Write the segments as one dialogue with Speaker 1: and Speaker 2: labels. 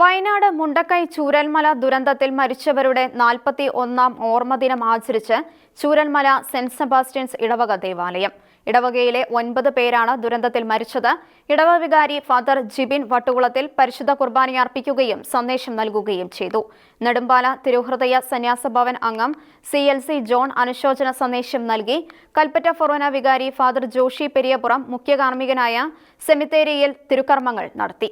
Speaker 1: വയനാട് മുണ്ടക്കൈ ചൂരൽമല ദുരന്തത്തിൽ മരിച്ചവരുടെ നാൽപ്പത്തി ഒന്നാം ഓർമ്മദിനം ആചരിച്ച് ചൂരൽമല സെന്റ് സെബാസ്റ്റ്യൻസ് ഇടവക ദേവാലയം. ഇടവകയിലെ ഒൻപത് പേരാണ് ദുരന്തത്തിൽ മരിച്ചത്. ഇടവ വികാരി ഫാദർ ജിബിൻ വട്ടുകുളത്തിൽ പരിശുദ്ധ കുർബാനയർപ്പിക്കുകയും സന്ദേശം നൽകുകയും ചെയ്തു. നെടുമ്പാല തിരുഹൃദയ സന്യാസഭവൻ അംഗം സി എൽ സി ജോൺ അനുശോചന സന്ദേശം നൽകി. കൽപ്പറ്റ ഫൊറോന വികാരി ഫാദർ ജോഷി പെരിയപുറം മുഖ്യ കാർമ്മികനായ സെമിത്തേരിയിൽ തിരുക്കർമ്മങ്ങൾ നടത്തി.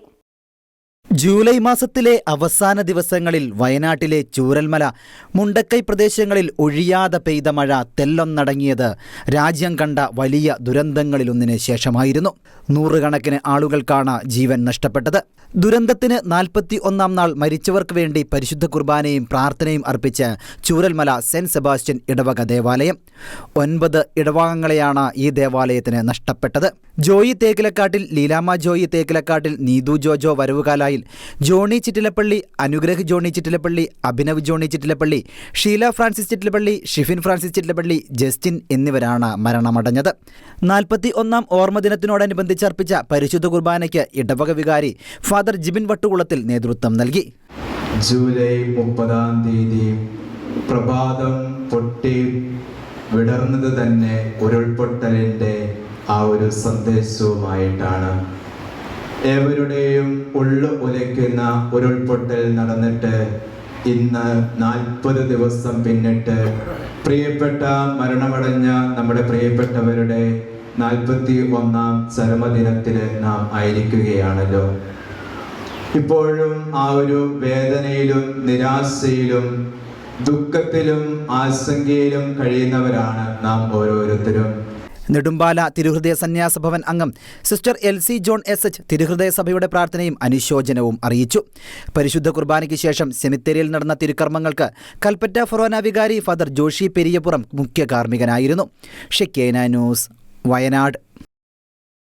Speaker 2: ജൂലൈ മാസത്തിലെ അവസാന ദിവസങ്ങളിൽ വയനാട്ടിലെ ചൂരൽമല മുണ്ടക്കൈ പ്രദേശങ്ങളിൽ ഒഴിയാതെ പെയ്ത മഴ തെല്ലൊന്നടങ്ങിയത് രാജ്യം കണ്ട വലിയ ദുരന്തങ്ങളിലൊന്നിന് ശേഷമായിരുന്നു. നൂറുകണക്കിന് ആളുകൾക്കാണ് ജീവൻ നഷ്ടപ്പെട്ടത്. ദുരന്തത്തിന് നാൽപ്പത്തി ഒന്നാം നാൾ മരിച്ചവർക്ക് വേണ്ടി പരിശുദ്ധ കുർബാനയും പ്രാർത്ഥനയും അർപ്പിച്ച് ചൂരൽമല സെന്റ് സെബാസ്റ്റ്യൻ ഇടവക ദേവാലയം. ഒൻപത് ഇടവകങ്ങളെയാണ് ഈ ദേവാലയത്തിന് നഷ്ടപ്പെട്ടത്. Joy Thekkilakkattil Leelamma Joy Thekkilakkattil Neethu Jojo Varavukalayil Johny Chittilappally Anugrah Johny Chittilappally Abhinav Johny Chittilappally Sheela Francis Chittilappally Shifin Francis Chittilappally Justin എന്നിവരാണ് മരണമടഞ്ഞത്. നാൽപ്പത്തി ഒന്നാം ഓർമ്മദിനത്തിനോടനുബന്ധിച്ച് അർപ്പിച്ച പരിശുദ്ധ കുർബാനയ്ക്ക് ഇടവക വികാരി ഫാദർ ജിബിൻ വട്ടുകുളത്തിൽ നേതൃത്വം നൽകി.
Speaker 3: ജൂലൈ മുപ്പതാം തീയതി പ്രഭാതം പൊട്ടി വിടർന്നത് തന്നെ ഉരുൾപൊട്ടലിന്റെ ആ ഒരു സന്ദേശവുമായിട്ടാണ് ഏവരുടെയും ഉള്ളു ഉലയ്ക്കുന്ന ഉരുൾപൊട്ടൽ നടന്നിട്ട് ഇന്ന് നാൽപ്പത് ദിവസം പിന്നിട്ട് പ്രിയപ്പെട്ട മരണമടഞ്ഞ നമ്മുടെ പ്രിയപ്പെട്ടവരുടെ നാൽപ്പത്തി ഒന്നാം ചരമദിനത്തിൽ നാം ആയിരിക്കുകയാണല്ലോ. ഇപ്പോഴും ആ ഒരു വേദനയിലും നിരാശയിലും ദുഃഖത്തിലും ആശങ്കയിലും കഴിയുന്നവരാണ് നാം ഓരോരുത്തരും.
Speaker 2: നെടുമ്പാല തിരുഹൃദയ സന്യാസ ഭവൻ അംഗം sister L C John S H തിരുഹൃദയ സഭയുടെ പ്രാർത്ഥനയും അനുശോചനവും അറിയിച്ചു. പരിശുദ്ധ കുർബാനയ്ക്ക് ശേഷം സെമിത്തേരിയിൽ നടന്ന തിരുക്കർമ്മങ്ങൾക്ക് കൽപ്പറ്റ ഫൊറോന വികാരി ഫാദർ ജോഷി പെരിയപുറം മുഖ്യ കാർമ്മികനായിരുന്നു. ഷെക്കേന ന്യൂസ് വയനാട്.